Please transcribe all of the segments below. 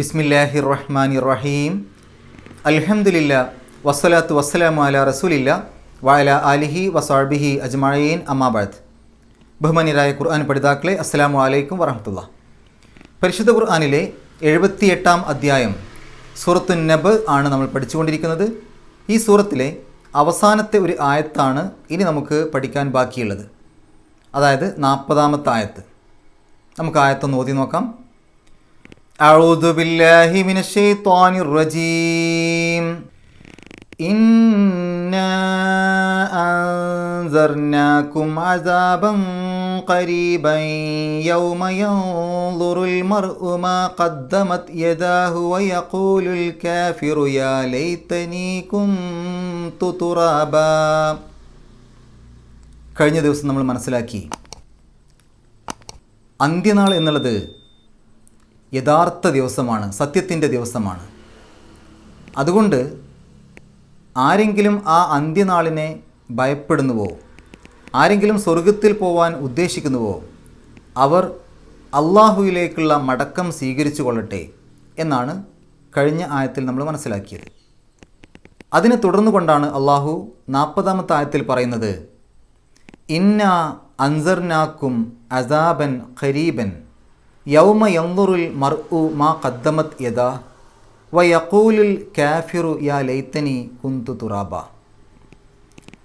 ബിസ്മില്ലാഹി റഹ്മാൻ റഹീം അൽഹംദുലില്ല വസ്സലാത്തു വസ്സലാമു അല റസൂലില്ല വായല അലിഹി വസാബിഹി അജ്മഈൻ അമ്മാബാദ് ബഹുമാനിയരായ ഖുർആൻ പഠിതാക്കളെ അസ്സലാമു അലൈക്കും വറഹമത്തുള്ള. പരിശുദ്ധ ഖുർആനിലെ എഴുപത്തിയെട്ടാം അധ്യായം സൂറത്തു നബ് ആണ് നമ്മൾ പഠിച്ചുകൊണ്ടിരിക്കുന്നത്. ഈ സൂറത്തിലെ അവസാനത്തെ ഒരു ആയത്താണ് ഇനി നമുക്ക് പഠിക്കാൻ ബാക്കിയുള്ളത്. അതായത് നാൽപ്പതാമത്തെ ആയത്ത്. നമുക്ക് ആയത്തൊന്ന് ഓതി നോക്കാം. أعوذ بالله من الشيطان الرجيم إنا أنذرناكم عذابا قريبا يوم ينظر المرء ما قدمت يداه ويقول الكافر يا ليتني كنت ترابا കഴിഞ്ഞ ദിവസം നമ്മൾ മനസ്സിലാക്കി അന്ത്യനാൾ എന്നുള്ളത് യഥാർത്ഥ ദിവസമാണ് സത്യത്തിന്റെ ദിവസമാണ്. അതുകൊണ്ട് ആരെങ്കിലും ആ അന്ത്യനാളിനെ ഭയപ്പെടുന്നുവോ ആരെങ്കിലും സ്വർഗത്തിൽ പോവാൻ ഉദ്ദേശിക്കുന്നുവോ അവർ അള്ളാഹുവിലേക്കുള്ള മടക്കം സ്വീകരിച്ചു കൊള്ളട്ടെ എന്നാണ് കഴിഞ്ഞ ആയത്തിൽ നമ്മൾ മനസ്സിലാക്കിയത്. അതിനെ തുടർന്നു കൊണ്ടാണ് അള്ളാഹു നാൽപ്പതാമത്തെ ആയത്തിൽ പറയുന്നത് ഇന്ന അൻസർനാക്കും അസാബൻ ഖരീബൻ യൗമ യന്തുറുൽ മർഉ മാ ഖദ്ദമത് വ വയക്കൂലുൽ കാഫിറു യാ ലൈത്തനി കുന്തു തുറാബ.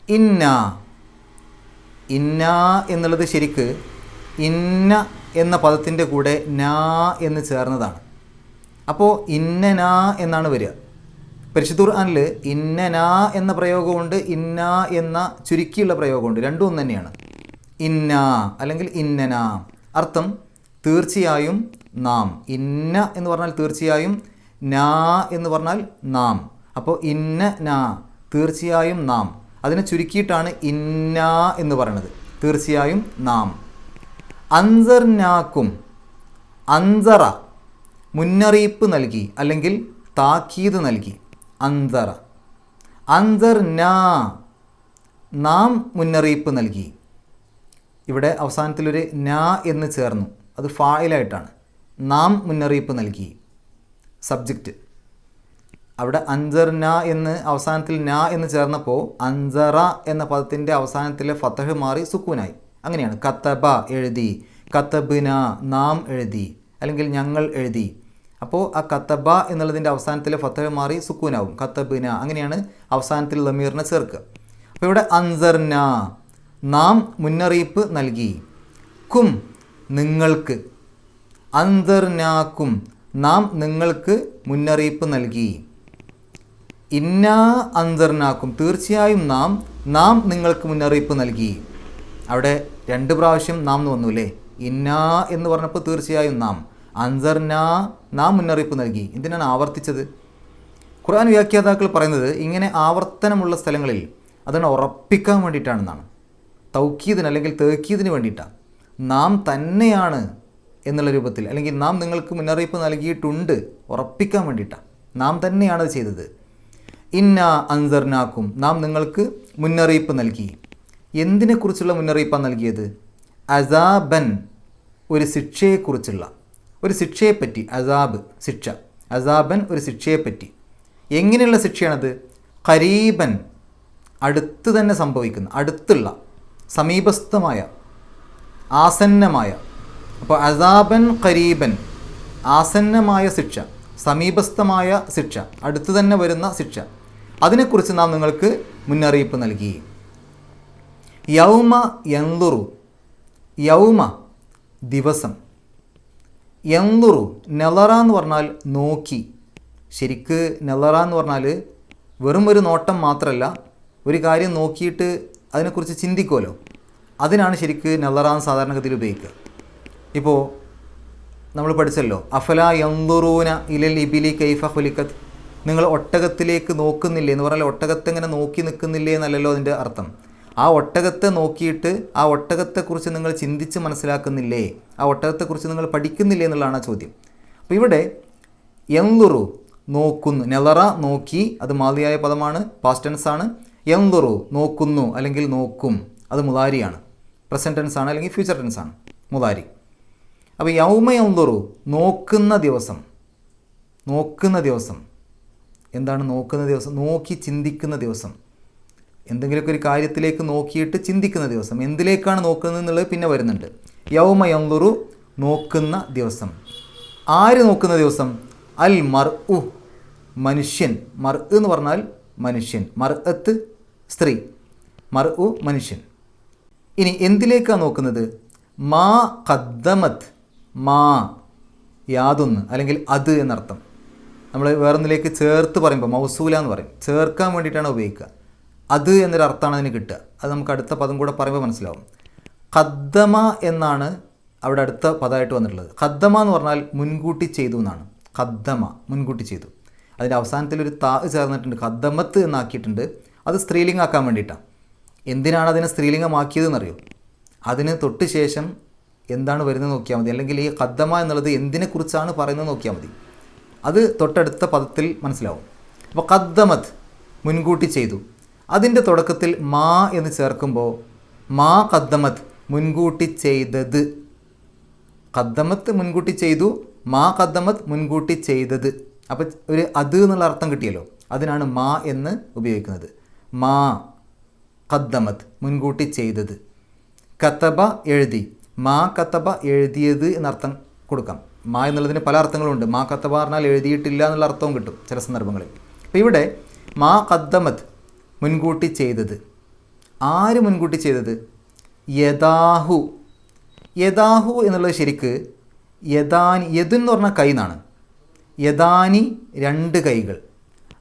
ഇന്ന ഇന്ന എന്നുള്ളത് ശരിക്ക് ഇന്ന എന്ന പദത്തിന്റെ കൂടെ നാ എന്ന് ചേർന്നതാണ്. അപ്പോൾ ഇന്നന എന്നാണ് വരിക. പരിശുദ്ധ ഖുർആനിൽ ഇന്നന എന്ന പ്രയോഗമുണ്ട് ഇന്ന എന്ന ചുരുക്കിയുള്ള പ്രയോഗമുണ്ട്. രണ്ടും ഒന്ന് തന്നെയാണ് ഇന്ന അല്ലെങ്കിൽ ഇന്നന അർത്ഥം തീർച്ചയായും നാം. ഇന്ന എന്ന് പറഞ്ഞാൽ തീർച്ചയായും നാ എന്ന് പറഞ്ഞാൽ നാം. അപ്പോൾ ഇന്ന നാ. തീർച്ചയായും നാം. അതിനെ ചുരുക്കിയിട്ടാണ് ഇന്ന എന്ന് പറയുന്നത് തീർച്ചയായും നാം. അൻസർനാക്കും. അൻസറ. മുന്നറിയിപ്പ് നൽകി അല്ലെങ്കിൽ താക്കീത് നൽകി. അൻസറ. അൻസർ നാ നാം മുന്നറിയിപ്പ് നൽകി. ഇവിടെ അവസാനത്തിലൊരു നാ എന്ന് ചേർന്നു. അത് ഫായിലായിട്ടാണ്. നാം മുന്നറിയിപ്പ് നൽകി. സബ്ജക്റ്റ് അവിടെ അഞ്ചർ ന എന്ന് അവസാനത്തിൽ ന എന്ന് ചേർന്നപ്പോൾ അഞ്ചറ എന്ന പദത്തിന്റെ അവസാനത്തിലെ ഫത്തഹ് മാറി സുക്കൂനായി. അങ്ങനെയാണ്. കത്തബ എഴുതി കത്തബിന നാം എഴുതി അല്ലെങ്കിൽ ഞങ്ങൾ എഴുതി. അപ്പോൾ ആ കത്തബ എന്നുള്ളതിന്റെ അവസാനത്തിലെ ഫത്തഹ് മാറി സുക്കൂനാവും. കത്തബിന അങ്ങനെയാണ് അവസാനത്തിൽ ലമീറിനെ ചേർക്കുക. അപ്പോൾ ഇവിടെ അൻസർന നാം. മുന്നറിയിപ്പ് നൽകി. കും നിങ്ങൾക്ക്. അന്തർനാക്കും. നാം നിങ്ങൾക്ക് മുന്നറിയിപ്പ് നൽകി. ഇന്നാ അന്തർനാക്കും. തീർച്ചയായും നാം നാം നിങ്ങൾക്ക് മുന്നറിയിപ്പ് നൽകി. അവിടെ രണ്ട് പ്രാവശ്യം നാം എന്ന് വന്നു അല്ലേ ഇന്നാ എന്ന് പറഞ്ഞപ്പോൾ തീർച്ചയായും നാം. അൻസർനാ നാം മുന്നറിയിപ്പ് നൽകി. എന്തിനാണ് ആവർത്തിച്ചത്? ഖുർആൻ വ്യാഖ്യാതാക്കൾ പറയുന്നത് ഇങ്ങനെ ആവർത്തനമുള്ള സ്ഥലങ്ങളിൽ അതിനെ ഉറപ്പിക്കാൻ വേണ്ടിയിട്ടാണെന്നാണ്. തൗക്കീദിന് അല്ലെങ്കിൽ തേക്കീദിന് വേണ്ടിയിട്ടാണ്. നാം തന്നെയാണ് എന്നുള്ള രൂപത്തിൽ അല്ലെങ്കിൽ നാം നിങ്ങൾക്ക് മുന്നറിയിപ്പ് നൽകിയിട്ടുണ്ട് ഉറപ്പിക്കാൻ വേണ്ടിയിട്ടാണ്. നാം തന്നെയാണ് അത് ചെയ്തത്. ഇന്ന അൻസർനാക്കും നാം നിങ്ങൾക്ക് മുന്നറിയിപ്പ് നൽകി. എന്തിനെക്കുറിച്ചുള്ള മുന്നറിയിപ്പാണ് നൽകിയത്? അസാബൻ ഒരു ശിക്ഷയെക്കുറിച്ചുള്ള ഒരു ശിക്ഷയെപ്പറ്റി അസാബ് ശിക്ഷ. അസാബൻ ഒരു ശിക്ഷയെപ്പറ്റി. എങ്ങനെയുള്ള ശിക്ഷയാണത്? ഖരീബൻ അടുത്ത് തന്നെ സംഭവിക്കുന്ന അടുത്തുള്ള സമീപസ്ഥമായ ആസന്നമായ അപ്പോൾ അസാബൻ ഖരീബൻ ആസന്നമായ ശിക്ഷ സമീപസ്ഥമായ ശിക്ഷ അടുത്തു തന്നെ വരുന്ന ശിക്ഷ. അതിനെക്കുറിച്ച് നാം നിങ്ങൾക്ക് മുന്നറിയിപ്പ് നൽകി. യൗമ യന്തുറു യൗമ ദിവസം. യന്തുറു നെലറ എന്ന് പറഞ്ഞാൽ നോക്കി. ശരിക്ക് നെലറ എന്ന് പറഞ്ഞാൽ വെറും ഒരു നോട്ടം മാത്രമല്ല ഒരു കാര്യം നോക്കിയിട്ട് അതിനെക്കുറിച്ച് ചിന്തിക്കുമല്ലോ അതിനാണ് ശരിക്ക് നല്ലറാൻ സാധാരണഗതിയിൽ ഉപയോഗിക്കുക. ഇപ്പോൾ നമ്മൾ പഠിച്ചല്ലോ അഫല യന്തുറൂന ഇലൽ ഇബിലി കൈഫ ഹുലിക്കത്ത് നിങ്ങൾ ഒട്ടകത്തിലേക്ക് നോക്കുന്നില്ലേ എന്ന് പറഞ്ഞാൽ ഒട്ടകത്തെ ഇങ്ങനെ നോക്കി നിൽക്കുന്നില്ലേ എന്നല്ലല്ലോ അതിന്റെ അർത്ഥം. ആ ഒട്ടകത്തെ നോക്കിയിട്ട് ആ ഒട്ടകത്തെക്കുറിച്ച് നിങ്ങൾ ചിന്തിച്ച് മനസ്സിലാക്കുന്നില്ലേ ആ ഒട്ടകത്തെക്കുറിച്ച് നിങ്ങൾ പഠിക്കുന്നില്ലേ എന്നുള്ളതാണ് ആ ചോദ്യം. അപ്പോൾ ഇവിടെ യന്തുറു നോക്കുന്നു നെലറ നോക്കി അത് മാതിയായ പദമാണ് പാസ്റ്റൻസ് ആണ്. യന്തുറു നോക്കുന്നു അല്ലെങ്കിൽ നോക്കും അത് മുതാരിയാണ്. പ്രസന്റ് ടെൻസ് ആണ് അല്ലെങ്കിൽ ഫ്യൂച്ചർ ടെൻസ് ആണ്. മുതാരി. അപ്പോൾ യൗമ യന്തുറു നോക്കുന്ന ദിവസം. നോക്കുന്ന ദിവസം. എന്താണ് നോക്കുന്ന ദിവസം? നോക്കി ചിന്തിക്കുന്ന ദിവസം. എന്തെങ്കിലുമൊക്കെ ഒരു കാര്യത്തിലേക്ക് നോക്കിയിട്ട് ചിന്തിക്കുന്ന ദിവസം. എന്തിലേക്കാണ് നോക്കുന്നത് എന്നുള്ളത് പിന്നെ വരുന്നുണ്ട്. യൗമ യന്തുറു നോക്കുന്ന ദിവസം. ആര് നോക്കുന്ന ദിവസം? അൽ മർ ഉ മനുഷ്യൻ. മർ എന്ന് പറഞ്ഞാൽ മനുഷ്യൻ. മർ സ്ത്രീ. മർ മനുഷ്യൻ. ഇനി എന്തിലേക്കാണ് നോക്കുന്നത്? മാ കദ്ദമത് മാ യാതൊന്ന് അല്ലെങ്കിൽ അത് എന്നർത്ഥം. നമ്മൾ വേറൊന്നിലേക്ക് ചേർത്ത് പറയുമ്പോൾ മൗസൂല എന്ന് പറയും. ചേർക്കാൻ വേണ്ടിയിട്ടാണ് ഉപയോഗിക്കുക. അത് എന്നൊരു അർത്ഥമാണ് അതിന് കിട്ടുക. അത് നമുക്ക് അടുത്ത പദം കൂടെ പറയുമ്പോൾ മനസ്സിലാവും. കദ്ദമ എന്നാണ് അവിടെ അടുത്ത പദമായിട്ട് വന്നിട്ടുള്ളത്. കദ്ദമ എന്ന് പറഞ്ഞാൽ മുൻകൂട്ടി ചെയ്തു എന്നാണ്. കദ്ദമ മുൻകൂട്ടി ചെയ്തു. അതിന്റെ അവസാനത്തിൽ ഒരു താ ചേർന്നിട്ടുണ്ട്. കദ്ദമത്ത് എന്നാക്കിയിട്ടുണ്ട്. അത് സ്ത്രീലിംഗാക്കാൻ വേണ്ടിയിട്ടാണ്. എന്തിനാണ് അതിനെ സ്ത്രീലിംഗമാക്കിയതെന്നറിയോ? അതിന് തൊട്ട് ശേഷം എന്താണ് വരുന്നത് നോക്കിയാൽ മതി. അല്ലെങ്കിൽ ഈ കദ്ദമ എന്നുള്ളത് എന്തിനെക്കുറിച്ചാണ് പറയുന്നത് നോക്കിയാൽ മതി. അത് തൊട്ടടുത്ത പദത്തിൽ മനസ്സിലാവും. അപ്പോൾ കദ്ദമത് മുൻകൂട്ടി ചെയ്തു. അതിന്റെ തുടക്കത്തിൽ മാ എന്ന് ചേർക്കുമ്പോൾ മാ കദ്ദമത് മുൻകൂട്ടി ചെയ്തത്. കദ്ദമത്ത് മുൻകൂട്ടി ചെയ്തു മാ കദ്ദമത്ത് മുൻകൂട്ടി ചെയ്തത്. അപ്പോൾ ഒരു അത് എന്നുള്ള അർത്ഥം കിട്ടിയല്ലോ. അതിനാണ് മാ എന്ന് ഉപയോഗിക്കുന്നത്. മാ കദ്ദമത്ത് മുൻകൂട്ടി ചെയ്തത്. കത്തബ എഴുതി. മാ കത്തബ എഴുതിയത് എന്നർത്ഥം കൊടുക്കാം. മാ എന്നുള്ളതിന് പല അർത്ഥങ്ങളുണ്ട്. മാ കത്തബ പറഞ്ഞാൽ എഴുതിയിട്ടില്ല എന്നുള്ള അർത്ഥവും കിട്ടും ചില സന്ദർഭങ്ങളിൽ. അപ്പോൾ ഇവിടെ മാ ഖദ്ദമത് മുൻകൂട്ടി ചെയ്തത്. ആര് മുൻകൂട്ടി ചെയ്തത്? യദാഹു. യദാഹു എന്നുള്ളത് ശരിക്ക് യദാനി യദു എന്ന് പറഞ്ഞാൽ കൈ എന്നാണ്. യദാനി രണ്ട് കൈകൾ.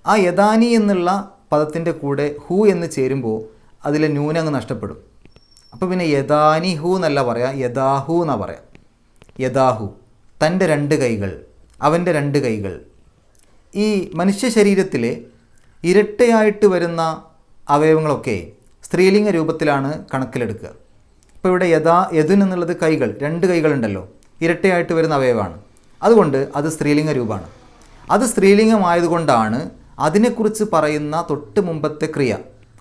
ആ യദാനി എന്നുള്ള പദത്തിന്റെ കൂടെ ഹു എന്ന് ചേരുമ്പോൾ അതിലെ ന്യൂനങ്ങ് നഷ്ടപ്പെടും. അപ്പോൾ പിന്നെ യഥാനിഹു എന്നല്ല പറയാം യഥാഹു എന്നാണ് പറയാം. യഥാഹു തന്റെ രണ്ട് കൈകൾ അവന്റെ രണ്ട് കൈകൾ. ഈ മനുഷ്യ ശരീരത്തിലെ ഇരട്ടയായിട്ട് വരുന്ന അവയവങ്ങളൊക്കെ സ്ത്രീലിംഗ രൂപത്തിലാണ് കണക്കിലെടുക്കുക. ഇപ്പോൾ ഇവിടെ യഥാ യഥുൻ എന്നുള്ളത് കൈകൾ രണ്ട് കൈകളുണ്ടല്ലോ. ഇരട്ടയായിട്ട് വരുന്ന അവയവമാണ്. അതുകൊണ്ട് അത് സ്ത്രീലിംഗ രൂപമാണ്. അത് സ്ത്രീലിംഗമായതുകൊണ്ടാണ് അതിനെക്കുറിച്ച് പറയുന്ന തൊട്ട് മുമ്പത്തെ ക്രിയ.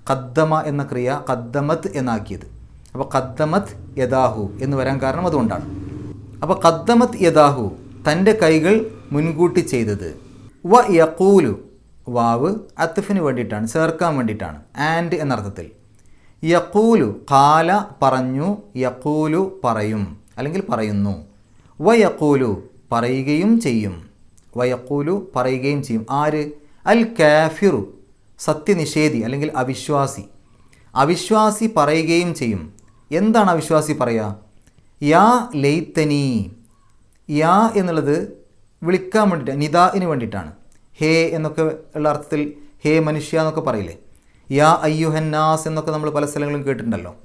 കദ്ദമ എന്ന ക്രിയ കദ്ദമത്ത് എന്നാക്കിയത്. അപ്പോൾ കദ്ദമത്ത് യദാഹു എന്ന് വരാൻ കാരണം അതുകൊണ്ടാണ്. അപ്പോൾ കദ്ദമത്ത് യദാഹു തന്റെ കൈകൾ മുൻകൂട്ടി ചെയ്തത്. വ യക്കൂലു വാവ് അത്തഫിന് വേണ്ടിയിട്ടാണ് ചേർക്കാൻ വേണ്ടിയിട്ടാണ്. ആൻഡ് എന്നർത്ഥത്തിൽ യക്കൂലു കാല പറഞ്ഞു യക്കൂലു പറയും അല്ലെങ്കിൽ പറയുന്നു. വ യക്കൂലു പറയുകയും ചെയ്യും. വയക്കൂലു യക്കൂലു പറയുകയും ചെയ്യും. ആര്? അൽ കാഫിറു. സത്യനിഷേധി അല്ലെങ്കിൽ അവിശ്വാസി. അവിശ്വാസി പറയുകയും ചെയ്യും. എന്താണ് അവിശ്വാസി പറയുക യാ ലൈത്തനി. യാ എന്നുള്ളത് വിളിക്കാൻ വേണ്ടിയിട്ട് നിദാഇന് വേണ്ടിയിട്ടാണ് ഹേ എന്നൊക്കെ ഉള്ള അർത്ഥത്തിൽ ഹേ മനുഷ്യ എന്നൊക്കെ പറയില്ലേ? യാ അയ്യുഹന്നാസ് എന്നൊക്കെ നമ്മൾ പല സ്ഥലങ്ങളും കേട്ടിട്ടുണ്ടല്ലോ.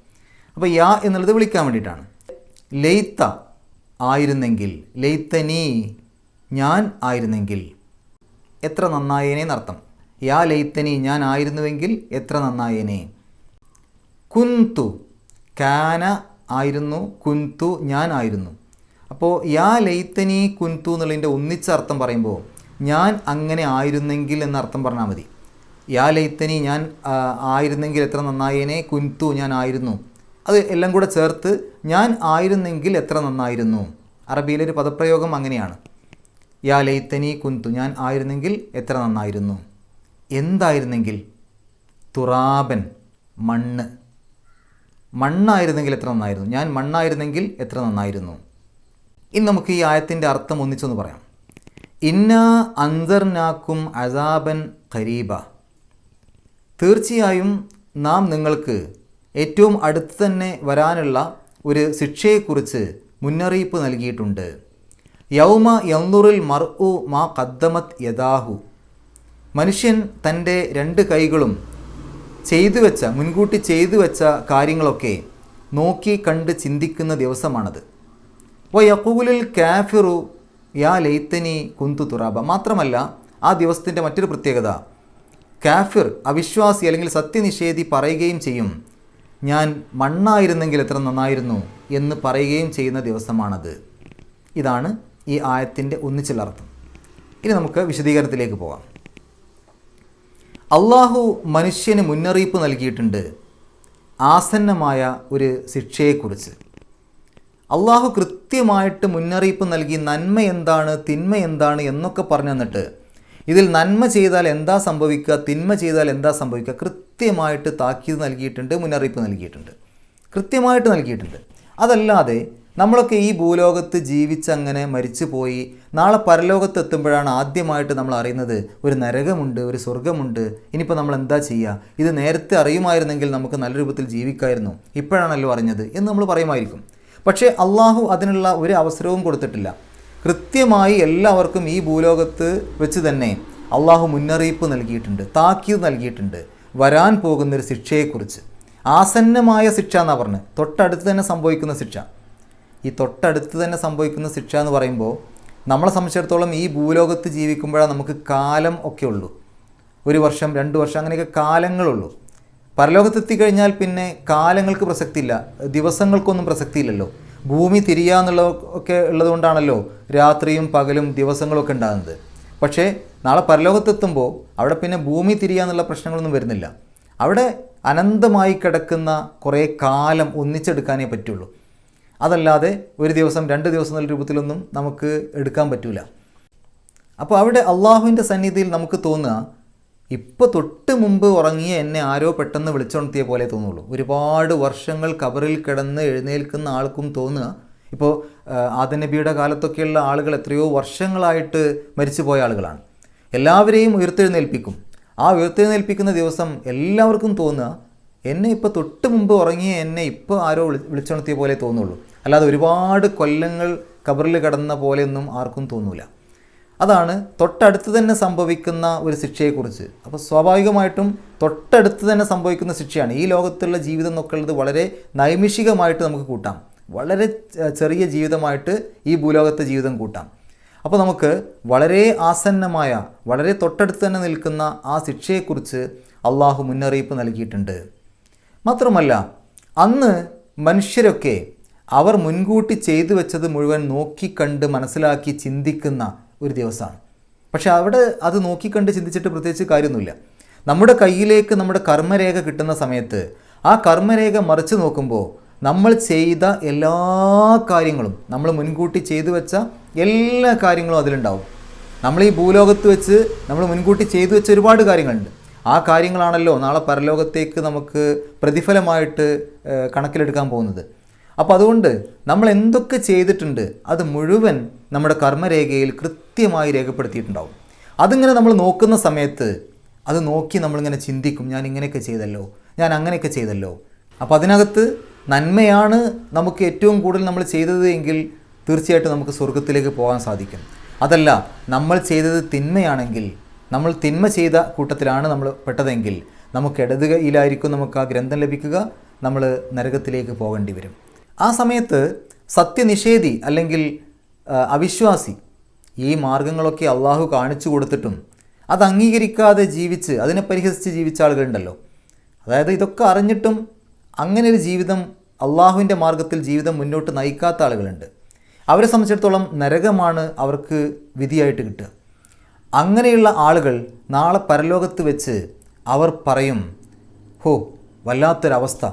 അപ്പോൾ യാ എന്നുള്ളത് വിളിക്കാൻ വേണ്ടിയിട്ടാണ് ലെയ്ത്ത ആയിരുന്നെങ്കിൽ ലെയ്ത്തനി ഞാൻ ആയിരുന്നെങ്കിൽ. എത്ര നന്നായേനെ എന്നർത്ഥം യാ ലൈത്തനി ഞാൻ ആയിരുന്നുവെങ്കിൽ എത്ര നന്നായേനെ? കുന്തു കാന ആയിരുന്നു കുന്തു ഞാൻ ആയിരുന്നു. അപ്പോൾ യാ ലൈത്തനി കുന്തു എന്നുള്ളതിന്റെ ഒന്നിച്ച അർത്ഥം പറയുമ്പോൾ ഞാൻ അങ്ങനെ ആയിരുന്നെങ്കിൽ എന്ന അർത്ഥം പറഞ്ഞാൽ മതി. യാ ലൈത്തനി ഞാൻ ആയിരുന്നെങ്കിൽ എത്ര നന്നായേനെ? കുന്തു ഞാൻ ആയിരുന്നു. അത് എല്ലാം കൂടെ ചേർത്ത് ഞാൻ ആയിരുന്നെങ്കിൽ എത്ര നന്നായിരുന്നു? അറബിയിലൊരു പദപ്രയോഗം അങ്ങനെയാണ്. യാ ലൈത്തനി കുന്തു ഞാൻ ആയിരുന്നെങ്കിൽ എത്ര നന്നായിരുന്നു? എന്തായിരുന്നെങ്കിൽ? തുറാബൻ മണ്ണ്. മണ്ണായിരുന്നെങ്കിൽ എത്ര നന്നായിരുന്നു? ഞാൻ മണ്ണായിരുന്നെങ്കിൽ എത്ര നന്നായിരുന്നു? ഇനി നമുക്ക് ഈ ആയത്തിന്റെ അർത്ഥം ഒന്നിച്ചൊന്ന് പറയാം. ഇന്ന അന്തർനാക്കും അസാബൻ ഖരീബ. തീർച്ചയായും നാം നിങ്ങൾക്ക് ഏറ്റവും അടുത്ത് തന്നെ വരാനുള്ള ഒരു ശിക്ഷയെക്കുറിച്ച് മുന്നറിയിപ്പ് നൽകിയിട്ടുണ്ട്. യൗമ യന്നുറിൽ മർ ഉ മാ കദ്ദമത് യദാഹു. മനുഷ്യൻ തന്റെ രണ്ട് കൈകളും ചെയ്തു വെച്ച മുൻകൂട്ടി ചെയ്തു വെച്ച കാര്യങ്ങളൊക്കെ നോക്കി കണ്ട് ചിന്തിക്കുന്ന ദിവസമാണത്. വയക്കൂലിൽ കാഫിറു യാ ലൈത്തനി കുന്തു തുറാബ. മാത്രമല്ല ആ ദിവസത്തിന്റെ മറ്റൊരു പ്രത്യേകത കാഫിർ അവിശ്വാസി അല്ലെങ്കിൽ സത്യനിഷേധി പറയുകയും ചെയ്യും ഞാൻ മണ്ണായിരുന്നെങ്കിൽ എത്ര നന്നായിരുന്നു എന്ന് പറയുകയും ചെയ്യുന്ന ദിവസമാണത്. ഇതാണ് ഈ ആയത്തിന്റെ ഒന്നിച്ചിലർത്ഥം ഇനി നമുക്ക് വിശദീകരണത്തിലേക്ക് പോകാം. അള്ളാഹു മനുഷ്യന് മുന്നറിയിപ്പ് നൽകിയിട്ടുണ്ട് ആസന്നമായ ഒരു ശിക്ഷയെക്കുറിച്ച്. അള്ളാഹു കൃത്യമായിട്ട് മുന്നറിയിപ്പ് നൽകി നന്മ എന്താണ് തിന്മ എന്താണ് എന്നൊക്കെ പറഞ്ഞു തന്നിട്ട് ഇതിൽ നന്മ ചെയ്താൽ എന്താ സംഭവിക്കുക തിന്മ ചെയ്താൽ എന്താ സംഭവിക്കുക കൃത്യമായിട്ട് താക്കീത് നൽകിയിട്ടുണ്ട് മുന്നറിയിപ്പ് നൽകിയിട്ടുണ്ട്. കൃത്യമായിട്ട് നൽകിയിട്ടുണ്ട്. അതല്ലാതെ നമ്മളൊക്കെ ഈ ഭൂലോകത്ത് ജീവിച്ചങ്ങനെ മരിച്ചു പോയി നാളെ പരലോകത്ത് എത്തുമ്പോഴാണ് ആദ്യമായിട്ട് നമ്മൾ അറിയുന്നത് ഒരു നരകമുണ്ട് ഒരു സ്വർഗമുണ്ട് ഇനിയിപ്പോൾ നമ്മൾ എന്താ ചെയ്യുക ഇത് നേരത്തെ അറിയുമായിരുന്നെങ്കിൽ നമുക്ക് നല്ല രൂപത്തിൽ ജീവിക്കായിരുന്നു. ഇപ്പോഴാണല്ലോ അറിഞ്ഞത് എന്ന് നമ്മൾ പറയുമായിരിക്കും. പക്ഷേ അള്ളാഹു അതിനുള്ള ഒരു അവസരവും കൊടുത്തിട്ടില്ല. കൃത്യമായി എല്ലാവർക്കും ഈ ഭൂലോകത്ത് വെച്ച് തന്നെ അള്ളാഹു മുന്നറിയിപ്പ് നൽകിയിട്ടുണ്ട് താക്കീത് നൽകിയിട്ടുണ്ട് വരാൻ പോകുന്നൊരു ശിക്ഷയെക്കുറിച്ച്. ആസന്നമായ ശിക്ഷ എന്നാണ് പറഞ്ഞത് തൊട്ടടുത്ത് തന്നെ സംഭവിക്കുന്ന ശിക്ഷ. ഈ തൊട്ടടുത്ത് തന്നെ സംഭവിക്കുന്ന ശിക്ഷ എന്ന് പറയുമ്പോൾ നമ്മളെ സംബന്ധിച്ചിടത്തോളം ഈ ഭൂലോകത്ത് ജീവിക്കുമ്പോഴാണ് നമുക്ക് കാലം ഒക്കെ ഉള്ളൂ. ഒരു വർഷം രണ്ട് വർഷം അങ്ങനെയൊക്കെ കാലങ്ങളുള്ളൂ. പരലോകത്തെത്തിക്കഴിഞ്ഞാൽ പിന്നെ കാലങ്ങൾക്ക് പ്രസക്തിയില്ല. ദിവസങ്ങൾക്കൊന്നും പ്രസക്തിയില്ലല്ലോ. ഭൂമി തിരിയാന്നുള്ള ഒക്കെ ഉള്ളതുകൊണ്ടാണല്ലോ രാത്രിയും പകലും ദിവസങ്ങളൊക്കെ ഉണ്ടാകുന്നത്. പക്ഷേ നാളെ പരലോകത്തെത്തുമ്പോൾ അവിടെ പിന്നെ ഭൂമി തിരിയാന്നുള്ള പ്രശ്നങ്ങളൊന്നും വരുന്നില്ല. അവിടെ അനന്തമായി കിടക്കുന്ന കുറേ കാലം ഒന്നിച്ചെടുക്കാനേ പറ്റുള്ളൂ. അതല്ലാതെ ഒരു ദിവസം രണ്ട് ദിവസം എന്ന രൂപത്തിലൊന്നും നമുക്ക് എടുക്കാൻ പറ്റില്ല അപ്പോൾ അവിടെ അള്ളാഹുവിന്റെ സന്നിധിയിൽ നമുക്ക് തോന്നുക ഇപ്പോൾ തൊട്ട് മുമ്പ് ഉറങ്ങിയ എന്നെ ആരോ പെട്ടെന്ന് വിളിച്ചുണർത്തിയ പോലെ തോന്നുള്ളൂ. ഒരുപാട് വർഷങ്ങൾ കബറിൽ കിടന്ന് എഴുന്നേൽക്കുന്ന ആൾക്കും തോന്നുക ഇപ്പോൾ ആദനബിയുടെ കാലത്തൊക്കെയുള്ള ആളുകൾ എത്രയോ വർഷങ്ങളായിട്ട് മരിച്ചുപോയ ആളുകളാണ്. എല്ലാവരെയും ഉയർത്തെഴുന്നേൽപ്പിക്കും. ആ ഉയർത്തെഴുന്നേൽപ്പിക്കുന്ന ദിവസം എല്ലാവർക്കും തോന്നുക എന്നെ ഇപ്പോൾ തൊട്ട് മുമ്പ് ഉറങ്ങിയ എന്നെ ഇപ്പോൾ ആരോ വിളി വിളിച്ചുണർത്തിയ പോലെ തോന്നുള്ളൂ. അല്ലാതെ ഒരുപാട് കൊല്ലങ്ങൾ കബറിൽ കിടന്ന പോലെയൊന്നും ആർക്കും തോന്നൂല. അതാണ് തൊട്ടടുത്ത് തന്നെ സംഭവിക്കുന്ന ഒരു ശിക്ഷയെക്കുറിച്ച്. അപ്പോൾ സ്വാഭാവികമായിട്ടും തൊട്ടടുത്ത് തന്നെ സംഭവിക്കുന്ന ശിക്ഷയാണ്. ഈ ലോകത്തുള്ള ജീവിതം എന്നൊക്കെ ഉള്ളത് വളരെ നൈമിഷികമായിട്ട് നമുക്ക് കൂട്ടാം. വളരെ ചെറിയ ജീവിതമായിട്ട് ഈ ഭൂലോകത്തെ ജീവിതം കൂട്ടാം. അപ്പോൾ നമുക്ക് വളരെ ആസന്നമായ വളരെ തൊട്ടടുത്ത് തന്നെ നിൽക്കുന്ന ആ ശിക്ഷയെക്കുറിച്ച് അള്ളാഹു മുന്നറിയിപ്പ് നൽകിയിട്ടുണ്ട്. മാത്രമല്ല അന്ന് മനുഷ്യരൊക്കെ അവർ മുൻകൂട്ടി ചെയ്തു വെച്ചത് മുഴുവൻ നോക്കിക്കണ്ട് മനസ്സിലാക്കി ചിന്തിക്കുന്ന ഒരു ദിവസമാണ്. പക്ഷേ അവിടെ അത് നോക്കിക്കണ്ട് ചിന്തിച്ചിട്ട് പ്രത്യേകിച്ച് കാര്യമൊന്നുമില്ല. നമ്മുടെ കയ്യിലേക്ക് നമ്മുടെ കർമ്മരേഖ കിട്ടുന്ന സമയത്ത് ആ കർമ്മരേഖ മറിച്ച് നോക്കുമ്പോൾ നമ്മൾ ചെയ്ത എല്ലാ കാര്യങ്ങളും നമ്മൾ മുൻകൂട്ടി ചെയ്തു വെച്ച എല്ലാ കാര്യങ്ങളും അതിലുണ്ടാവും. നമ്മൾ ഈ ഭൂലോകത്ത് വെച്ച് നമ്മൾ മുൻകൂട്ടി ചെയ്തു വെച്ച ഒരുപാട് കാര്യങ്ങളുണ്ട്. ആ കാര്യങ്ങളാണല്ലോ നാളെ പരലോകത്തേക്ക് നമുക്ക് പ്രതിഫലമായിട്ട് കണക്കിലെടുക്കാൻ പോകുന്നത്. അപ്പോൾ അതുകൊണ്ട് നമ്മൾ എന്തൊക്കെ ചെയ്തിട്ടുണ്ട് അത് മുഴുവൻ നമ്മുടെ കർമ്മരേഖയിൽ കൃത്യമായി രേഖപ്പെടുത്തിയിട്ടുണ്ടാവും. അതിങ്ങനെ നമ്മൾ നോക്കുന്ന സമയത്ത് അത് നോക്കി നമ്മളിങ്ങനെ ചിന്തിക്കും ഞാൻ ഇങ്ങനെയൊക്കെ ചെയ്തല്ലോ ഞാൻ അങ്ങനെയൊക്കെ ചെയ്തല്ലോ. അപ്പോൾ അതിനകത്ത് നന്മയാണ് നമുക്ക് ഏറ്റവും കൂടുതൽ നമ്മൾ ചെയ്തത് എങ്കിൽ തീർച്ചയായിട്ടും നമുക്ക് സ്വർഗത്തിലേക്ക് പോകാൻ സാധിക്കും. അതല്ല നമ്മൾ ചെയ്തത് തിന്മയാണെങ്കിൽ നമ്മൾ തിന്മ ചെയ്ത കൂട്ടത്തിലാണ് നമ്മൾ പെട്ടതെങ്കിൽ നമുക്ക് ഇടതുകയിലായിരിക്കും നമുക്ക് ആ ഗ്രന്ഥം ലഭിക്കുക നമ്മൾ നരകത്തിലേക്ക് പോകേണ്ടി വരും. ആ സമയത്ത് സത്യനിഷേധി അല്ലെങ്കിൽ അവിശ്വാസി ഈ മാർഗങ്ങളൊക്കെ അള്ളാഹു കാണിച്ചു കൊടുത്തിട്ടും അത് അംഗീകരിക്കാതെ ജീവിച്ച് അതിനെ പരിഹസിച്ച് ജീവിച്ച ആളുകളുണ്ടല്ലോ. അതായത് ഇതൊക്കെ അറിഞ്ഞിട്ടും അങ്ങനെ ഒരു ജീവിതം അള്ളാഹുവിന്റെ മാർഗത്തിൽ ജീവിതം മുന്നോട്ട് നയിക്കാത്ത ആളുകളുണ്ട്. അവരെ സംബന്ധിച്ചിടത്തോളം നരകമാണ് അവർക്ക് വിധിയായിട്ട് കിട്ടുക. അങ്ങനെയുള്ള ആളുകൾ നാളെ പരലോകത്ത് വെച്ച് അവർ പറയും ഹോ വല്ലാത്തൊരവസ്ഥ.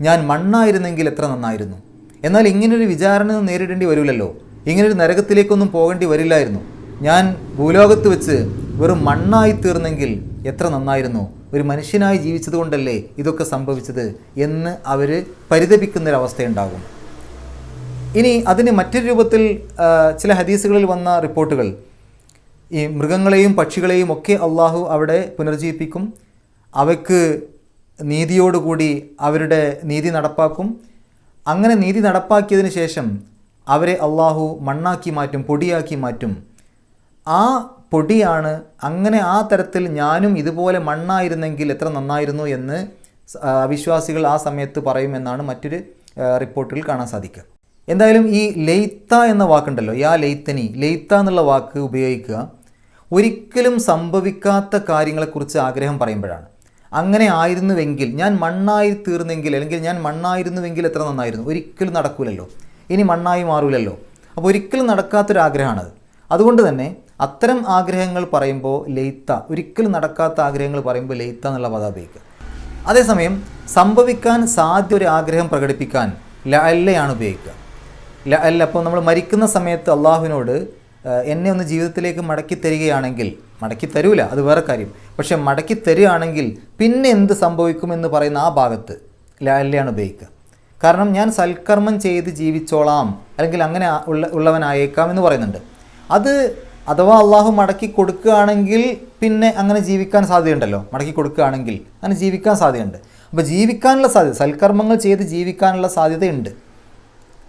ഞാൻ മണ്ണായിരുന്നെങ്കിൽ എത്ര നന്നായിരുന്നു. എന്നാൽ ഇങ്ങനൊരു വിചാരണ നേരിടേണ്ടി വരില്ലല്ലോ. ഇങ്ങനൊരു നരകത്തിലേക്കൊന്നും പോകേണ്ടി വരില്ലായിരുന്നു. ഞാൻ ഭൂലോകത്ത് വെച്ച് വെറും മണ്ണായി തീർന്നെങ്കിൽ എത്ര നന്നായിരുന്നു. ഒരു മനുഷ്യനായി ജീവിച്ചത് കൊണ്ടല്ലേ ഇതൊക്കെ സംഭവിച്ചത് എന്ന് അവർ പരിതപിക്കുന്നൊരവസ്ഥയുണ്ടാകും. ഇനി അതിന് മറ്റൊരു രൂപത്തിൽ ചില ഹദീസുകളിൽ വന്ന റിപ്പോർട്ടുകൾ. ഈ മൃഗങ്ങളെയും പക്ഷികളെയും ഒക്കെ അള്ളാഹു അവിടെ പുനർജീവിപ്പിക്കും. അവയ്ക്ക് നീതിയോടുകൂടി അവരുടെ നീതി നടപ്പാക്കും. അങ്ങനെ നീതി നടപ്പാക്കിയതിന് ശേഷം അവരെ അള്ളാഹു മണ്ണാക്കി മാറ്റും പൊടിയാക്കി മാറ്റും. ആ പൊടിയാണ് അങ്ങനെ ആ തരത്തിൽ ഞാനും ഇതുപോലെ മണ്ണായിരുന്നെങ്കിൽ എത്ര നന്നായിരുന്നു എന്ന് അവിശ്വാസികൾ ആ സമയത്ത് പറയുമെന്നാണ് മറ്റൊരു റിപ്പോർട്ടിൽ കാണാൻ സാധിക്കുക. എന്തായാലും ഈ ലെയ്ത്ത എന്ന വാക്കുണ്ടല്ലോ യാ ലെയ്ത്തനി ലെയ്ത്ത എന്നുള്ള വാക്ക് ഉപയോഗിക്കുക. ഒരിക്കലും സംഭവിക്കാത്ത കാര്യങ്ങളെക്കുറിച്ച് ആഗ്രഹം പറയുമ്പോഴാണ്. അങ്ങനെ ആയിരുന്നുവെങ്കിൽ ഞാൻ മണ്ണായി തീർന്നെങ്കിൽ അല്ലെങ്കിൽ ഞാൻ മണ്ണായിരുന്നുവെങ്കിൽ എത്ര നന്നായിരുന്നു? ഒരിക്കലും നടക്കൂലല്ലോ. ഇനി മണ്ണായി മാറൂലല്ലോ. അപ്പോൾ ഒരിക്കലും നടക്കാത്തൊരാഗ്രഹമാണത്. അതുകൊണ്ട് തന്നെ അത്തരം ആഗ്രഹങ്ങൾ പറയുമ്പോൾ ലെയ്ത്ത ഒരിക്കലും നടക്കാത്ത ആഗ്രഹങ്ങൾ പറയുമ്പോൾ ലെയ്ത്ത എന്നുള്ള പദം ഉപയോഗിക്കുക. അതേസമയം സംഭവിക്കാൻ സാധ്യ ഒരു ആഗ്രഹം പ്രകടിപ്പിക്കാൻ ലല്ലയാണ് ഉപയോഗിക്കുക. ല- അല്ല അപ്പോൾ നമ്മൾ മരിക്കുന്ന സമയത്ത് അള്ളാഹുവിനോട് എന്നെ ഒന്ന് ജീവിതത്തിലേക്ക് മടക്കി തരികയാണെങ്കിൽ മടക്കി തരൂല അത് വേറെ കാര്യം. പക്ഷെ മടക്കി തരികയാണെങ്കിൽ പിന്നെ എന്ത് സംഭവിക്കുമെന്ന് പറയുന്ന ആ ഭാഗത്ത് ലാലിയാണ് ഉപയോഗിക്കുക. കാരണം ഞാൻ സൽക്കർമ്മം ചെയ്ത് ജീവിച്ചോളാം അല്ലെങ്കിൽ അങ്ങനെ ഉള്ള ഉള്ളവനായേക്കാം എന്ന് പറയുന്നുണ്ട്. അത് അഥവാ അള്ളാഹു മടക്കി കൊടുക്കുകയാണെങ്കിൽ പിന്നെ അങ്ങനെ ജീവിക്കാൻ സാധ്യതയുണ്ടല്ലോ. മടക്കി കൊടുക്കുകയാണെങ്കിൽ അങ്ങനെ ജീവിക്കാൻ സാധ്യതയുണ്ട്. അപ്പോൾ ജീവിക്കാനുള്ള സാധ്യത സൽക്കർമ്മങ്ങൾ ചെയ്ത് ജീവിക്കാനുള്ള സാധ്യതയുണ്ട്.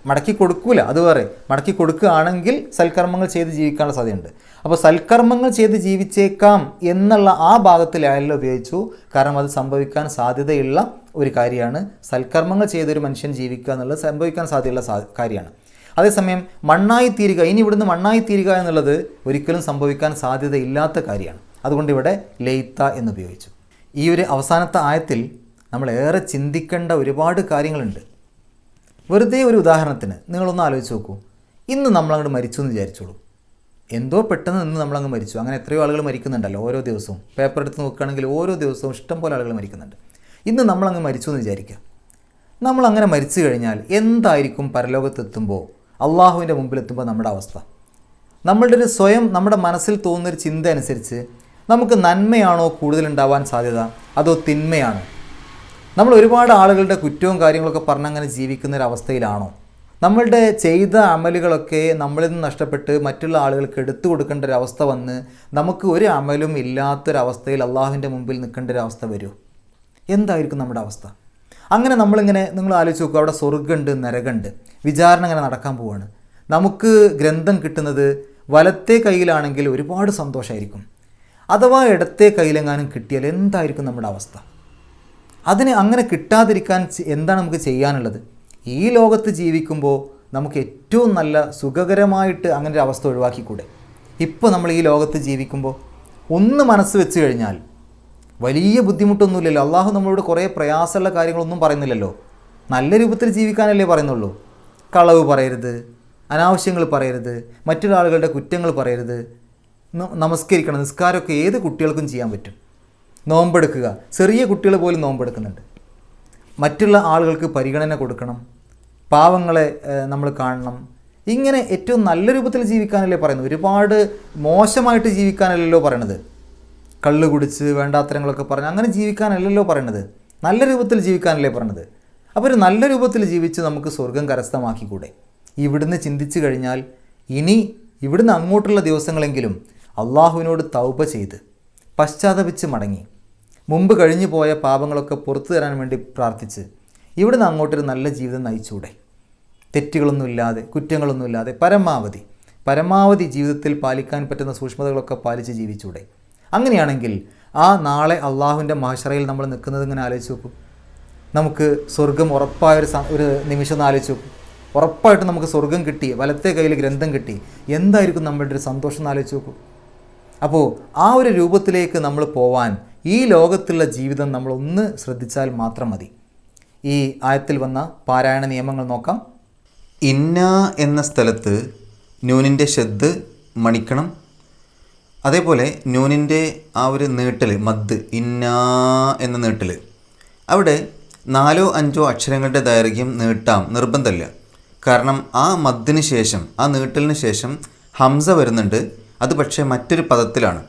മടക്കി കൊടുക്കൂല അത് വേറെ. മടക്കി കൊടുക്കുകയാണെങ്കിൽ സൽക്കർമ്മങ്ങൾ ചെയ്ത് ജീവിക്കാനുള്ള സാധ്യതയുണ്ട്. അപ്പോൾ സൽക്കർമ്മങ്ങൾ ചെയ്ത് ജീവിച്ചേക്കാം എന്നുള്ള ആ ഭാഗത്തിൽ അയാൾ ഉപയോഗിച്ചു. കാരണം അത് സംഭവിക്കാൻ സാധ്യതയുള്ള ഒരു കാര്യമാണ്. സൽക്കർമ്മങ്ങൾ ചെയ്തൊരു മനുഷ്യൻ ജീവിക്കുക എന്നുള്ളത് സംഭവിക്കാൻ സാധ്യതയുള്ള കാര്യമാണ്. അതേസമയം മണ്ണായി തീരുക ഇനി ഇവിടുന്ന് മണ്ണായി തീരുക എന്നുള്ളത് ഒരിക്കലും സംഭവിക്കാൻ സാധ്യതയില്ലാത്ത കാര്യമാണ്. അതുകൊണ്ട് ഇവിടെ ലെയ്ത്ത എന്ന് ഉപയോഗിച്ചു. ഈ ഒരു അവസാനത്തെ ആയത്തിൽ നമ്മൾ ഏറെ ചിന്തിക്കേണ്ട ഒരുപാട് കാര്യങ്ങളുണ്ട്. വെറുതെ ഒരു ഉദാഹരണത്തിന് നിങ്ങളൊന്ന് ആലോചിച്ച് നോക്കൂ. ഇന്ന് നമ്മളങ്ങോട്ട് മരിച്ചു എന്ന് വിചാരിച്ചോളൂ. എന്തോ പെട്ടെന്ന് ഇന്ന് നമ്മളങ്ങ് മരിച്ചു. അങ്ങനെ എത്രയോ ആളുകൾ മരിക്കുന്നുണ്ടല്ലോ ഓരോ ദിവസവും. പേപ്പർ എടുത്ത് നോക്കുകയാണെങ്കിൽ ഓരോ ദിവസവും ഇഷ്ടം പോലെ ആളുകൾ മരിക്കുന്നുണ്ട്. ഇന്ന് നമ്മളങ്ങ് മരിച്ചു എന്ന് വിചാരിക്കുക നമ്മളങ്ങനെ മരിച്ചു കഴിഞ്ഞാൽ എന്തായിരിക്കും പരലോകത്തെത്തുമ്പോൾ അള്ളാഹുവിന്റെ മുമ്പിലെത്തുമ്പോൾ നമ്മുടെ അവസ്ഥ? നമ്മളുടെ ഒരു സ്വയം നമ്മുടെ മനസ്സിൽ തോന്നുന്നൊരു ചിന്ത അനുസരിച്ച് നമുക്ക് നന്മയാണോ കൂടുതലുണ്ടാവാൻ സാധ്യത? അതോ തിന്മയാണോ? നമ്മൾ ഒരുപാട് ആളുകളുടെ കുറ്റവും കാര്യങ്ങളൊക്കെ പറഞ്ഞങ്ങനെ ജീവിക്കുന്ന ഒരു അവസ്ഥയിലാണോ നമ്മളുടെ ചെയ്ത അമലുകളൊക്കെ നമ്മളിൽ നിന്ന് നഷ്ടപ്പെട്ട് മറ്റുള്ള ആളുകൾക്ക് എടുത്തു കൊടുക്കേണ്ട ഒരു അവസ്ഥ വന്ന് നമുക്ക് ഒരു അമലും ഇല്ലാത്തൊരവസ്ഥയിൽ അള്ളാഹുവിന്റെ മുമ്പിൽ നിൽക്കേണ്ട ഒരു അവസ്ഥ വരുമോ? എന്തായിരിക്കും നമ്മുടെ അവസ്ഥ? അങ്ങനെ നമ്മളിങ്ങനെ നിങ്ങൾ ആലോചിച്ച് നോക്കുക അവിടെ സ്വർഗമുണ്ട് നരകമുണ്ട് വിചാരണ അങ്ങനെ നടക്കാൻ പോവാണ്. നമുക്ക് ഗ്രന്ഥം കിട്ടുന്നത് വലത്തെ കയ്യിലാണെങ്കിൽ ഒരുപാട് സന്തോഷമായിരിക്കും അഥവാ ഇടത്തെ കയ്യിലെങ്ങാനും കിട്ടിയാൽ എന്തായിരിക്കും നമ്മുടെ അവസ്ഥ? അതിന് അങ്ങനെ കിട്ടാതിരിക്കാൻ എന്താണ് നമുക്ക് ചെയ്യാനുള്ളത്? ഈ ലോകത്ത് ജീവിക്കുമ്പോൾ നമുക്ക് ഏറ്റവും നല്ല സുഖകരമായിട്ട് അങ്ങനെ ഒരു അവസ്ഥ ഒഴിവാക്കിക്കൂടെ? ഇപ്പോൾ നമ്മൾ ഈ ലോകത്ത് ജീവിക്കുമ്പോൾ ഒന്ന് മനസ്സ് വെച്ച് കഴിഞ്ഞാൽ വലിയ ബുദ്ധിമുട്ടൊന്നുമില്ലല്ലോ. അള്ളാഹു നമ്മളോട് കുറേ പ്രയാസമുള്ള കാര്യങ്ങളൊന്നും പറയുന്നില്ലല്ലോ. നല്ല രൂപത്തിൽ ജീവിക്കാനല്ലേ പറയുന്നുള്ളൂ. കളവ് പറയരുത് അനാവശ്യങ്ങൾ പറയരുത് മറ്റൊരാളുകളുടെ കുറ്റങ്ങൾ പറയരുത് നമസ്കരിക്കണം നിസ്കാരമൊക്കെ ഏത് കുട്ടികൾക്കും ചെയ്യാൻ പറ്റും. നോമ്പെടുക്കുക. ചെറിയ കുട്ടികൾ പോലും നോമ്പെടുക്കുന്നുണ്ട്. മറ്റുള്ള ആളുകൾക്ക് പരിഗണന കൊടുക്കണം. പാവങ്ങളെ നമ്മൾ കാണണം. ഇങ്ങനെ ഏറ്റവും നല്ല രൂപത്തിൽ ജീവിക്കാനല്ലേ പറയുന്നത്? ഒരുപാട് മോശമായിട്ട് ജീവിക്കാനല്ലല്ലോ പറയണത്. കള്ള് കുടിച്ച് വേണ്ടാത്തരങ്ങളൊക്കെ പറഞ്ഞ് അങ്ങനെ ജീവിക്കാനല്ലല്ലോ പറയണത്. നല്ല രൂപത്തിൽ ജീവിക്കാനല്ലേ പറയണത്. അപ്പോൾ ഒരു നല്ല രൂപത്തിൽ ജീവിച്ച് നമുക്ക് സ്വർഗം കരസ്ഥമാക്കിക്കൂടെ? ഇവിടുന്ന് ചിന്തിച്ചു കഴിഞ്ഞാൽ ഇനി ഇവിടുന്ന് അങ്ങോട്ടുള്ള ദിവസങ്ങളെങ്കിലും അള്ളാഹുവിനോട് തൗപ ചെയ്ത് പശ്ചാത്തപിച്ച് മടങ്ങി. മുമ്പ് കഴിഞ്ഞു പോയ പാപങ്ങളൊക്കെ പുറത്തു തരാൻ വേണ്ടി പ്രാർത്ഥിച്ച് ഇവിടുന്ന് അങ്ങോട്ടൊരു നല്ല ജീവിതം നയിച്ചൂടെ തെറ്റുകളൊന്നുമില്ലാതെ കുറ്റങ്ങളൊന്നുമില്ലാതെ പരമാവധി പരമാവധി ജീവിതത്തിൽ പാലിക്കാൻ പറ്റുന്ന സൂക്ഷ്മതകളൊക്കെ പാലിച്ച് ജീവിച്ചൂടെ അങ്ങനെയാണെങ്കിൽ ആ നാളെ അള്ളാഹുവിന്റെ മഹശ്രയിൽ നമ്മൾ നിൽക്കുന്നത് ഇങ്ങനെ ആലോചിച്ച് നോക്കും? നമുക്ക് സ്വർഗം ഉറപ്പായ ഒരു നിമിഷം ഒന്ന് ആലോചിച്ച് നോക്കും. ഉറപ്പായിട്ടും നമുക്ക് സ്വർഗം കിട്ടി വലത്തെ കയ്യിൽ ഗ്രന്ഥം കിട്ടി. എന്തായിരിക്കും നമ്മളുടെ ഒരു സന്തോഷം ആലോചിച്ച് നോക്കും. അപ്പോൾ ആ ഒരു രൂപത്തിലേക്ക് നമ്മൾ പോവാൻ ഈ ലോകത്തുള്ള ജീവിതം നമ്മളൊന്ന് ശ്രദ്ധിച്ചാൽ മാത്രം മതി. ഈ ആയത്തിൽ വന്ന പാരായണ നിയമങ്ങൾ നോക്കാം. ഇന്ന എന്ന സ്ഥലത്ത് നൂനിന്റെ ഷെദ് മണിക്കണം. അതേപോലെ നൂനിന്റെ ആ ഒരു നീട്ടൽ മദ് ഇന്ന എന്ന നീട്ടൽ അവിടെ നാലോ അഞ്ചോ അക്ഷരങ്ങളുടെ ദൈർഘ്യം നീട്ടാം നിർബന്ധമില്ല. കാരണം ആ മദ്ദിന് ശേഷം ആ നീട്ടലിന് ശേഷം ഹംസ വരുന്നുണ്ട്. അത് പക്ഷേ മറ്റൊരു പദത്തിലാണ്.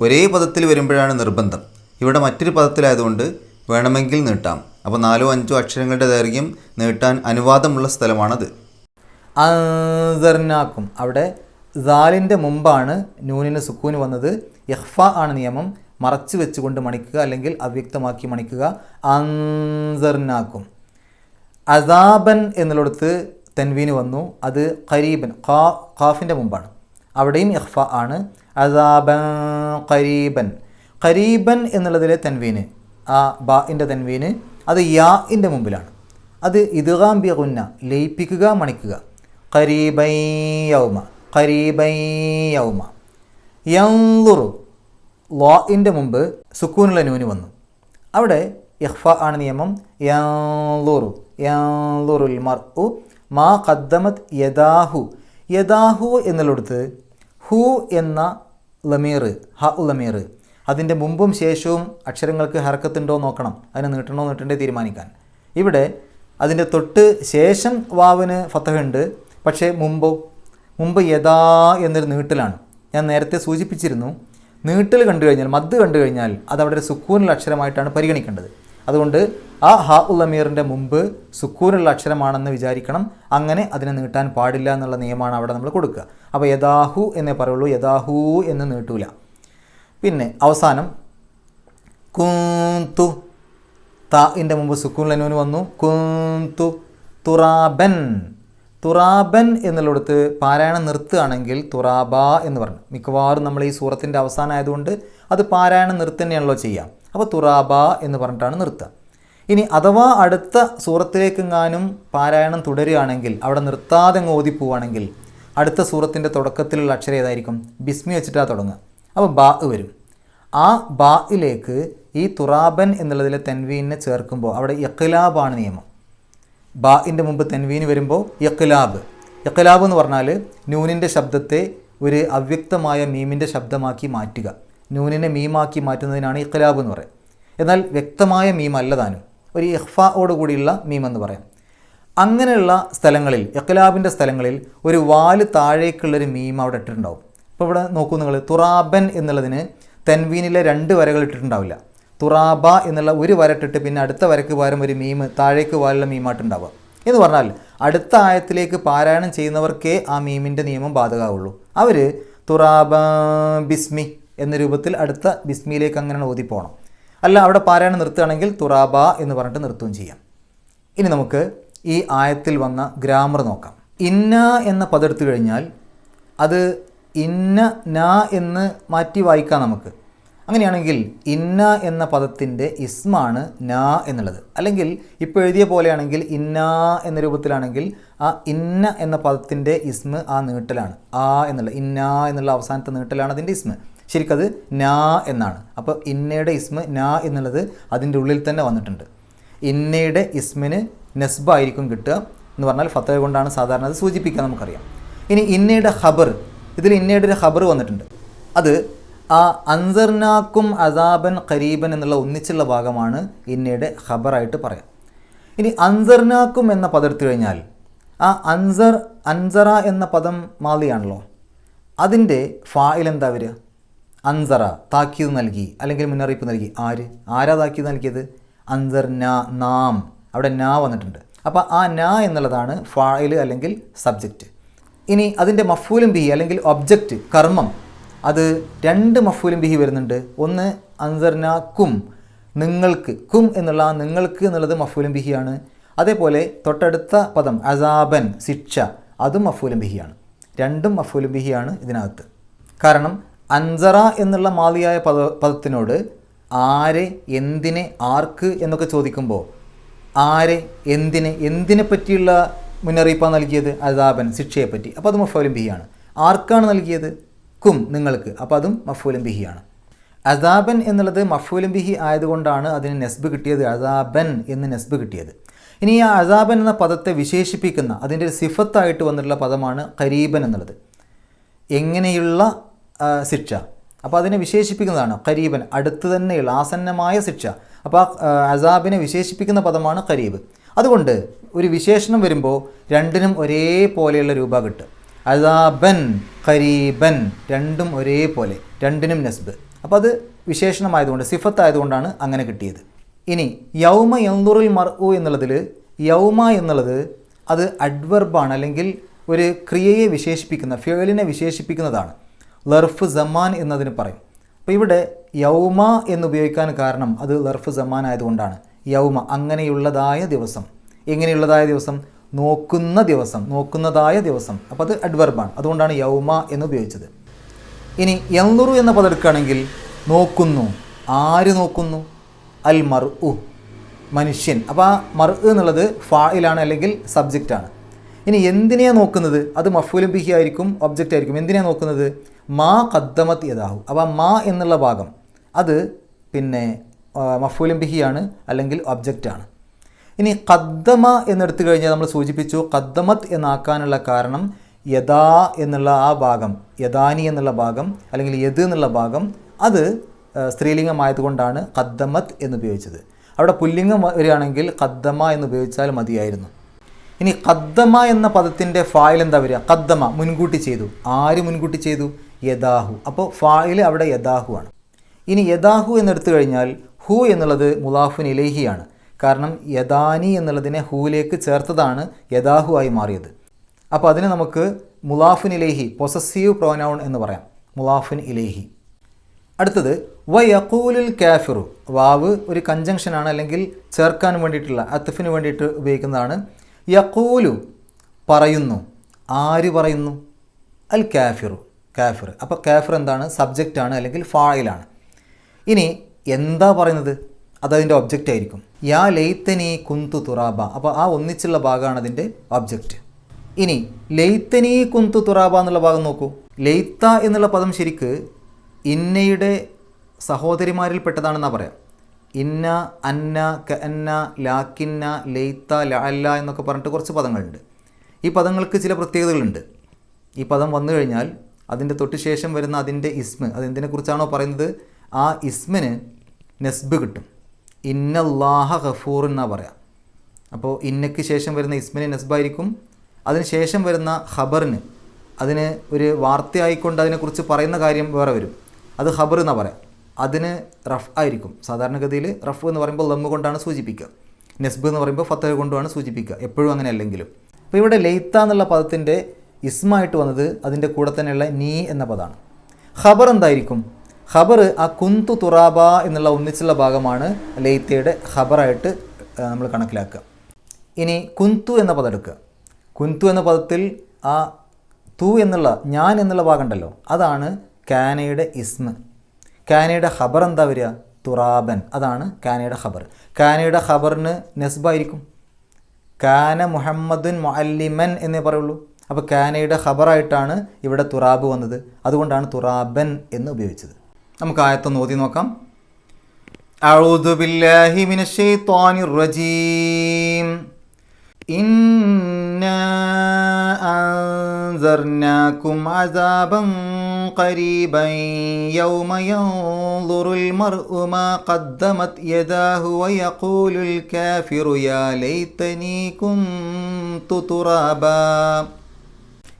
ഒരേ പദത്തിൽ വരുമ്പോഴാണ് നിർബന്ധം. ഇവിടെ മറ്റൊരു പദത്തിലായതുകൊണ്ട് വേണമെങ്കിൽ നീട്ടാം. അപ്പോൾ നാലോ അഞ്ചോ അക്ഷരങ്ങളുടെ ദൈർഘ്യം നീട്ടാൻ അനുവാദമുള്ള സ്ഥലമാണത്. അസർനാക്കും അവിടെ ദാലിന്റെ മുമ്പാണ് നൂനിന് സുക്കൂന് വന്നത്. യഹ്ഫ ആണ് നിയമം. മറച്ചു വെച്ചുകൊണ്ട് മണിക്കുക അല്ലെങ്കിൽ അവ്യക്തമാക്കി മണിക്കുക. അൻസർനാക്കും. അസാബൻ എന്നുള്ളിടത്ത് തെൻവീന് വന്നു. അത് ഖരീബൻ ഖാ ഖാഫിന്റെ മുമ്പാണ്. അവിടെയും ഇഹ്ഫ ആണ്. അസാബൻ ഖരീബൻ. ഖരീബൻ എന്നുള്ളതിലെ തൻവീന്. ആ ബാഇന്റെ തൻവീന് അത് യാ ഇന്റെ മുമ്പിലാണ്. അത് ബി ഗുന്ന ലയിപ്പിക്കുക മണിക്കുക. ഖരീബൈ യൗമ ഖരീബൈ യൗമ. യൻളുറു ലോഇന്റെ മുമ്പ് സുക്കൂനുള്ള നൂന് വന്നു. അവിടെ ഇഹ്ഫ ആണ് നിയമം. യൻളുറു മർ ഉ മാ ഖദ്ദമത് യദാഹു. യദാഹു എന്നുള്ളിടത്ത് ഹു എന്ന ലമീർ ഹ ലമീർ അതിന്റെ മുമ്പും ശേഷവും അക്ഷരങ്ങൾക്ക് ഹർക്കത്തുണ്ടോ നോക്കണം. അതിനെ നീട്ടണോ നീട്ടണ്ടേ തീരുമാനിക്കാൻ. ഇവിടെ അതിന്റെ തൊട്ട് ശേഷം വാവിന് ഫത്തഹുണ്ട് പക്ഷേ മുമ്പോ മുമ്പ് യഥാ എന്നൊരു നീട്ടലാണ്. ഞാൻ നേരത്തെ സൂചിപ്പിച്ചിരുന്നു നീട്ടൽ കണ്ടു കഴിഞ്ഞാൽ മദ് കണ്ടു കഴിഞ്ഞാൽ അത് അവിടെ ഒരു സുക്കൂനുള്ള അക്ഷരമായിട്ടാണ് പരിഗണിക്കേണ്ടത്. അതുകൊണ്ട് ആ ഹാ ഉള്ളമീറിന്റെ മുമ്പ് സുക്കൂനുള്ള അക്ഷരമാണെന്ന് വിചാരിക്കണം. അങ്ങനെ അതിനെ നീട്ടാൻ പാടില്ല എന്നുള്ള നിയമമാണ് അവിടെ നമ്മൾ കൊടുക്കുക. അപ്പോൾ യഥാഹു എന്നേ പറയുള്ളൂ. യഥാഹു എന്ന് നീട്ടൂല. പിന്നെ അവസാനം കൂന്തു താഇന്റെ മുമ്പ് സുക്കൂൻ ലനൂന് വന്നു. കൂന്തു തുറാബൻ. തുറാബൻ എന്നുള്ളിടത്ത് പാരായണം നിർത്തുകയാണെങ്കിൽ തുറാബ എന്ന് പറഞ്ഞു. മിക്കവാറും നമ്മൾ ഈ സൂറത്തിന്റെ അവസാനം ആയതുകൊണ്ട് അത് പാരായണം നിർത്തന്നെയാണല്ലോ ചെയ്യാം. അപ്പോൾ തുറാബ എന്ന് പറഞ്ഞിട്ടാണ് നിർത്തുക. ഇനി അഥവാ അടുത്ത സൂറത്തിലേക്കെങ്ങാനും പാരായണം തുടരുകയാണെങ്കിൽ അവിടെ നിർത്താതെ അങ്ങ് ഓതിപ്പോവുകയാണെങ്കിൽ അടുത്ത സൂറത്തിന്റെ തുടക്കത്തിലുള്ള അക്ഷരം ഏതായിരിക്കും? ബിസ്മി വെച്ചിട്ടാണ് തുടങ്ങുക. അപ്പോൾ ബാ വരും. ആ ബായിലേക്ക് ഈ തുറാബൻ എന്നുള്ളതിലെ തെൻവീനെ ചേർക്കുമ്പോൾ അവിടെ യക്കിലാബാണ് നിയമം. ബാഇന്റെ മുമ്പ് തെൻവീന് വരുമ്പോൾ യക്കിലാബ് യക്കിലാബ് എന്ന് പറഞ്ഞാൽ നൂനിന്റെ ശബ്ദത്തെ ഒരു അവ്യക്തമായ മീമിന്റെ ശബ്ദമാക്കി മാറ്റുക. നൂനിനെ മീമാക്കി മാറ്റുന്നതിനാണ് ഇഖ്ലാബ് എന്ന് പറയുന്നത് എന്നാൽ വ്യക്തമായ മീം അല്ലതാനും ഒരു ഇഹ്ഫോട് കൂടിയുള്ള മീം എന്ന് പറയാം. അങ്ങനെയുള്ള സ്ഥലങ്ങളിൽ ഇഖ്ലാബിന്റെ സ്ഥലങ്ങളിൽ ഒരു വാൽ താഴേക്കുള്ളൊരു മീം അവിടെ ഇട്ടിട്ടുണ്ടാവും. ഇപ്പോൾ ഇവിടെ നോക്കൂ നിങ്ങൾ തുറാബൻ എന്നുള്ളതിന് തെൻവീനിലെ രണ്ട് വരകൾ ഇട്ടിട്ടുണ്ടാവില്ല. തുറാബ എന്നുള്ള ഒരു വരട്ടിട്ട് പിന്നെ അടുത്ത വരക്ക് പകരം ഒരു മീം താഴേക്ക് വാലുള്ള മീമായിട്ടുണ്ടാവുക എന്ന് പറഞ്ഞാൽ അടുത്ത ആയത്തിലേക്ക് പാരായണം ചെയ്യുന്നവർക്കേ ആ മീമിന്റെ നിയമം ബാധകമാവുള്ളൂ. അവർ തുറാബ ബിസ്മി എന്ന രൂപത്തിൽ അടുത്ത ബിസ്മിയിലേക്ക് അങ്ങനെ ഓതിപ്പോണം അല്ല അവിടെ പാരായണം നിർത്തുകയാണെങ്കിൽ തുറാബ എന്ന് പറഞ്ഞിട്ട് നിർത്തുകയും ചെയ്യാം. ഇനി നമുക്ക് ഈ ആയത്തിൽ വന്ന ഗ്രാമർ നോക്കാം. ഇന്ന എന്ന പദം എടുത്തു കഴിഞ്ഞാൽ അത് ഇന്ന ന എന്ന് മാറ്റി വായിക്കാം നമുക്ക്. അങ്ങനെയാണെങ്കിൽ ഇന്ന എന്ന പദത്തിന്റെ ഇസ്മാണ് ന എന്നുള്ളത്. അല്ലെങ്കിൽ ഇപ്പോൾ എഴുതിയ പോലെയാണെങ്കിൽ ഇന്ന എന്ന രൂപത്തിലാണെങ്കിൽ ആ ഇന്ന എന്ന പദത്തിന്റെ ഇസ്മ് ആ നീട്ടലാണ്. ആ എന്നുള്ള ഇന്ന എന്നുള്ള അവസാനത്തെ നീട്ടലാണ് അതിന്റെ ഇസ്മ്. ശരിക്കത് ന എന്നാണ്. അപ്പോൾ ഇന്നയുടെ ഇസ്മ് ന എന്നുള്ളത് അതിന്റെ ഉള്ളിൽ തന്നെ വന്നിട്ടുണ്ട്. ഇന്നയുടെ ഇസ്മിന് നെസ്ബായിരിക്കും കിട്ടുക എന്ന് പറഞ്ഞാൽ ഫത്തഹ കൊണ്ടാണ് സാധാരണ അത് സൂചിപ്പിക്കുക നമുക്കറിയാം. ഇനി ഇന്നയുടെ ഖബർ ഇതിൽ ഒരു ഖബർ വന്നിട്ടുണ്ട്. അത് ആ അൻസർനാക്കും അസാബൻ ഖരീബൻ എന്നുള്ള ഒന്നിച്ചുള്ള ഭാഗമാണ് ഇന്നയുടെ ഖബറായിട്ട് പറയാം. ഇനി അൻസർനാക്കും എന്ന പദം എടുത്തു കഴിഞ്ഞാൽ ആ അൻസർ അൻസറ എന്ന പദം മാലിയാണല്ലോ. അതിന്റെ ഫായിൽ എന്താ വരിക? അൻസറ താക്കീത് നൽകി അല്ലെങ്കിൽ മുന്നറിയിപ്പ് നൽകി. ആര്? ആരാ താക്കീത് നൽകിയത്? അൻസർ നാ നാം. അവിടെ നാ വന്നിട്ടുണ്ട്. അപ്പോൾ ആ നാ എന്നുള്ളതാണ് ഫായിൽ അല്ലെങ്കിൽ സബ്ജക്റ്റ്. ഇനി അതിന്റെ മഫൂലും ബിഹി അല്ലെങ്കിൽ ഒബ്ജക്റ്റ് കർമ്മം അത് രണ്ട് മഫൂലും ബിഹി വരുന്നുണ്ട്. ഒന്ന് അൻസർന കും നിങ്ങൾക്ക് കും എന്നുള്ള ആ നിങ്ങൾക്ക് എന്നുള്ളത് മഫൂലും ബിഹിയാണ്. അതേപോലെ തൊട്ടടുത്ത പദം അസാബൻ ശിക്ഷ അതും മഫൂലും ബിഹിയാണ്. രണ്ടും മഫൂലും ബിഹിയാണ് ഇതിനകത്ത്. കാരണം അൻസറ എന്നുള്ള മാതിയായ പദ പദത്തിനോട് ആരെ എന്തിനെ ആർക്ക് എന്നൊക്കെ ചോദിക്കുമ്പോൾ ആരെ എന്തിനെ എന്തിനെ പറ്റിയുള്ള മുന്നറിയിപ്പാണ് നൽകിയത് അദാബൻ ശിക്ഷയെപ്പറ്റി. അപ്പോൾ അത് മഫൂലും ബിഹിയാണ്. ആർക്കാണ് നൽകിയത്? കും നിങ്ങൾക്ക്. അപ്പോൾ അതും മഫൂലും ബിഹിയാണ്. അദാബൻ എന്നുള്ളത് മഫൂലും ബിഹി ആയതുകൊണ്ടാണ് അതിന് നെസ്ബ് കിട്ടിയത് അദാബൻ എന്ന് നെസ്ബ് കിട്ടിയത്. ഇനി ആ അദാബൻ എന്ന പദത്തെ വിശേഷിപ്പിക്കുന്ന അതിന്റെ ഒരു സിഫത്തായിട്ട് വന്നിട്ടുള്ള പദമാണ് കരീബൻ എന്നുള്ളത്. എങ്ങനെയുള്ള ശിക്ഷ? അപ്പോൾ അതിനെ വിശേഷിപ്പിക്കുന്നതാണ് കരീബൻ അടുത്ത് തന്നെയുള്ള ആസന്നമായ ശിക്ഷ. അപ്പോൾ ആ അസാബിനെ വിശേഷിപ്പിക്കുന്ന പദമാണ് ഖരീബ്. അതുകൊണ്ട് ഒരു വിശേഷണം വരുമ്പോൾ രണ്ടിനും ഒരേപോലെയുള്ള രൂപ കിട്ടും. അദാബൻ ഖരീബൻ രണ്ടും ഒരേപോലെ രണ്ടിനും നസ്ബ്. അപ്പോൾ അത് വിശേഷണമായതുകൊണ്ട് സിഫത്തായതുകൊണ്ടാണ് അങ്ങനെ കിട്ടിയത്. ഇനി യൗമ യന്തുറുൽ മർഉ എന്നുള്ളതിൽ യൗമ എന്നുള്ളത് അത് അഡ്വർബാണ് അല്ലെങ്കിൽ ഒരു ക്രിയയെ വിശേഷിപ്പിക്കുന്ന ഫേലിനെ വിശേഷിപ്പിക്കുന്നതാണ്. ലർഫ് സമാൻ എന്നതിന് പറയും. അപ്പോൾ ഇവിടെ യൗമ എന്ന് ഉപയോഗിക്കാൻ കാരണം അത് ലർഫ് സമാൻ ആയതുകൊണ്ടാണ് യൗമ അങ്ങനെയുള്ളതായ ദിവസം. എങ്ങനെയുള്ളതായ ദിവസം? നോക്കുന്ന ദിവസം നോക്കുന്നതായ ദിവസം. അപ്പോൾ അത് അഡ്വർബാണ് അതുകൊണ്ടാണ് യൗമ എന്ന് ഉപയോഗിച്ചത്. ഇനി യന്തുറു എന്ന പദം എടുക്കുകയാണെങ്കിൽ നോക്കുന്നു. ആര് നോക്കുന്നു? അൽ മർ ഉ മനുഷ്യൻ. അപ്പോൾ ആ മർ എന്നുള്ളത് ഫായിലാണ് അല്ലെങ്കിൽ സബ്ജക്റ്റാണ് ഇനി എന്തിനെയാണ് നോക്കുന്നത്? അത് മഫൂലും ബിഹി ആയിരിക്കും ഒബ്ജക്റ്റ് ആയിരിക്കും. എന്തിനെയാണ് നോക്കുന്നത്? മാ കദ്ദമത്ത് യഥാഹു അപ്പോൾ മാ എന്നുള്ള ഭാഗം അത് പിന്നെ മഫൂലും ബിഹിയാണ് അല്ലെങ്കിൽ ഒബ്ജക്റ്റാണ് ഇനി കദ്ദമ എന്നെടുത്തു കഴിഞ്ഞാൽ നമ്മൾ സൂചിപ്പിച്ചു കദ്ദമത്ത് എന്നാക്കാനുള്ള കാരണം യഥാ എന്നുള്ള ആ ഭാഗം യഥാനി എന്നുള്ള ഭാഗം അല്ലെങ്കിൽ യത് എന്നുള്ള ഭാഗം അത് സ്ത്രീലിംഗമായതുകൊണ്ടാണ് കദ്ദമത്ത് എന്നുപയോഗിച്ചത്. അവിടെ പുല്ലിംഗം വരികയാണെങ്കിൽ കദ്ദമ എന്ന് ഉപയോഗിച്ചാൽ മതിയായിരുന്നു. ഇനി കദ്ദമ എന്ന പദത്തിന്റെ ഫായിൽ എന്താ വരിക? കദ്ദമ മുൻകൂട്ടി ചെയ്തു. ആര് മുൻകൂട്ടി ചെയ്തു? യദാഹു. അപ്പോൾ ഫായിൽ അവിടെ യദാഹു ആണ്. ഇനി യദാഹു എന്നെടുത്തു കഴിഞ്ഞാൽ ഹു എന്നുള്ളത് മുലാഫുൻ ഇലേഹിയാണ്. കാരണം യദാനി എന്നുള്ളതിനെ ഹൂലേക്ക് ചേർത്തതാണ് യദാഹു ആയി മാറിയത്. അപ്പോൾ അതിന് നമുക്ക് മുലാഫുൻ ഇലേഹി പൊസസീവ് പ്രോനൗൺ എന്ന് പറയാം. മുലാഫുൻ ഇലേഹി. അടുത്തത് വ യക്കൂലിൽ കാഫിറു. വാവ് ഒരു കഞ്ചങ്ഷനാണ് അല്ലെങ്കിൽ ചേർക്കാൻ വേണ്ടിയിട്ടുള്ള അത്തഫിന് വേണ്ടിയിട്ട് ഉപയോഗിക്കുന്നതാണ്. യക്കൂലു പറയുന്നു ആര് പറയുന്നു? അൽ കാഫിറു. കാഫിർ. അപ്പോൾ കാഫിർ എന്താണ്? സബ്ജക്റ്റാണ് അല്ലെങ്കിൽ ഫായിലാണ് ഇനി എന്താ പറയുന്നത്? അതതിന്റെ ഒബ്ജക്റ്റ് ആയിരിക്കും. യാ ലെയ്ത്തനി കുന്തു തുറാബ. അപ്പോൾ ആ ഒന്നിച്ചുള്ള ഭാഗമാണ് അതിന്റെ ഒബ്ജക്റ്റ് ഇനി ലെയ്ത്തനി കുന്തു തുറാബ എന്നുള്ള ഭാഗം നോക്കൂ. ലെയ്ത്ത എന്നുള്ള പദം ശരിക്ക് ഇന്നയുടെ സഹോദരിമാരിൽ പെട്ടതാണെന്നാണ് പറയാം. ഇന്ന അന്ന കന്ന ലാക്കിന്ന ലെയ്ത്ത ലഅല്ല എന്നൊക്കെ പറഞ്ഞിട്ട് കുറച്ച് പദങ്ങളുണ്ട്. ഈ പദങ്ങൾക്ക് ചില പ്രത്യേകതകളുണ്ട്. ഈ പദം വന്നു കഴിഞ്ഞാൽ അതിന്റെ തൊട്ടുശേഷം വരുന്ന അതിന്റെ ഇസ്മ് അതെന്തിനെക്കുറിച്ചാണോ പറയുന്നത്? ആ ഇസ്മിന് നെസ്ബ് കിട്ടും. ഇന്നല്ലാഹ ഗഫൂർ എന്നാണ് പറയാം. അപ്പോൾ ഇന്നയ്ക്ക് ശേഷം വരുന്ന ഇസ്മിന് നെസ്ബായിരിക്കും. അതിന് ശേഷം വരുന്ന ഖബറിന്. അതിന് ഒരു വാർത്തയായിക്കൊണ്ട് അതിനെക്കുറിച്ച് പറയുന്ന കാര്യം വേറെ വരും. അത് ഖബർ എന്നാണ് പറയാം. അതിന് റഫ് ആയിരിക്കും. സാധാരണഗതിയിൽ റഫ് എന്ന് പറയുമ്പോൾ ലമ്മ് കൊണ്ടാണ് സൂചിപ്പിക്കുക. നെസ്ബ് എന്ന് പറയുമ്പോൾ ഫത്തഹ കൊണ്ടുമാണ് സൂചിപ്പിക്കുക. എപ്പോഴും അങ്ങനെ അല്ലെങ്കിലും. അപ്പോൾ ഇവിടെ ലെയ്ത്ത എന്നുള്ള പദത്തിന്റെ ഇസ്മായിട്ട് വന്നത് അതിന്റെ കൂടെ തന്നെയുള്ള നീ എന്ന പദമാണ് ഖബർ എന്തായിരിക്കും? ഖബർ ആ കുന്തു തുറാബ എന്നുള്ള ഒന്നിച്ചുള്ള ഭാഗമാണ് ലെയ്ത്തയുടെ ഖബറായിട്ട് നമ്മൾ കണക്കിലാക്കുക. ഇനി കുന്തു എന്ന പദം എടുക്കുക. കുന്തു എന്ന പദത്തിൽ ആ തു എന്നുള്ള ഞാൻ എന്നുള്ള ഭാഗം ഉണ്ടല്ലോ അതാണ് കാനയുടെ ഇസ്മ. കാനയുടെ ഖബർ എന്താ വരിക? തുറാബൻ. അതാണ് കാനയുടെ ഖബർ. കാനയുടെ ഖബറിന് നെസ്ബായിരിക്കും. കാന മുഹമ്മദുൻ മുഅല്ലിമൻ എന്നേ പറയുള്ളൂ. അപ്പോൾ കാനയുടെ ഖബറായിട്ടാണ് ഇവിടെ തുറാബ് വന്നത്. അതുകൊണ്ടാണ് തുറാബൻ എന്ന് ഉപയോഗിച്ചത്. നമുക്ക് ആയത്തൊന്ന് ഓതി നോക്കാം أعوذ بالله من الشيطان الرجيم إنا أنذرناكم عذابا قريبا يوم ينظر المرء ما قدمت يداه ويقول الكافر يا ليتني كنت ترابا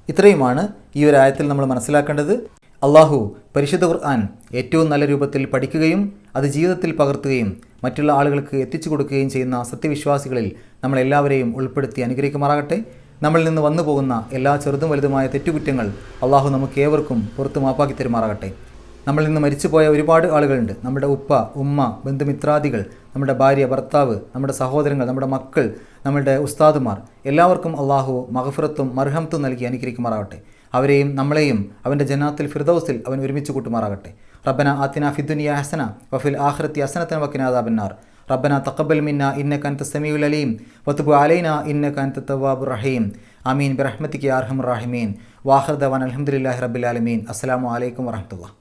ഇത്രയുമാണ് ഈ ഒരു ആയത്തിൽ നമ്മൾ മനസ്സിലാക്കേണ്ടത് അള്ളാഹു പരിശുദ്ധ ഖുർആൻ ഏറ്റവും നല്ല രൂപത്തിൽ പഠിക്കുകയും അത് ജീവിതത്തിൽ പകർത്തുകയും മറ്റുള്ള ആളുകൾക്ക് എത്തിച്ചു കൊടുക്കുകയും ചെയ്യുന്ന സത്യവിശ്വാസികളിൽ നമ്മളെല്ലാവരെയും ഉൾപ്പെടുത്തി അനുഗ്രഹിക്കുമാറാകട്ടെ. നമ്മളിൽ നിന്ന് വന്നു പോകുന്ന എല്ലാ ചെറുതും വലുതുമായ തെറ്റുകുറ്റങ്ങൾ അള്ളാഹു നമുക്ക് ഏവർക്കും പുറത്ത് മാപ്പാക്കി തരുമാറാകട്ടെ. നമ്മളിൽ നിന്ന് മരിച്ചുപോയ ഒരുപാട് ആളുകളുണ്ട്. നമ്മുടെ ഉപ്പ ഉമ്മ ബന്ധുമിത്രാദികൾ നമ്മുടെ ഭാര്യ ഭർത്താവ് നമ്മുടെ സഹോദരങ്ങൾ നമ്മുടെ മക്കൾ നമ്മുടെ ഉസ്താദുമാർ എല്ലാവർക്കും അള്ളാഹു മഹഫറത്തും മർഹമത്തും നൽകി അനുഗ്രഹിക്കുമാറാകട്ടെ. അവരെയും നമ്മളെയും അവന്റെ ജന്നാത്തിൽ ഫിർദൌസിൽ അവൻ ഒരുമിച്ച് കൂട്ടുമാറാകട്ടെ. റബ്ബന ആത്തിന ഫിദുനിയ ഹസന വഫിൽ ആഹ്രത്തി ഹസനത്തൻ വക്കിനാദാബിന്നാർ റബ്ബന തക്കബൽ മിന്ന ഇന്നക അൻത സമീഉൽ അലീം വതുബ് അലൈന ഇന്നക അൻത തവ്വാബുർ റഹീം. ആമീൻ. ബിറഹ്മതിക യാ അർഹമർ റഹീമീൻ. വാഖിർ ദവാൻ റബ്ബിൽ ആലമീൻ. അസ്സലാമു അലൈക്കും വറഹ്മത്തുള്ളാഹി.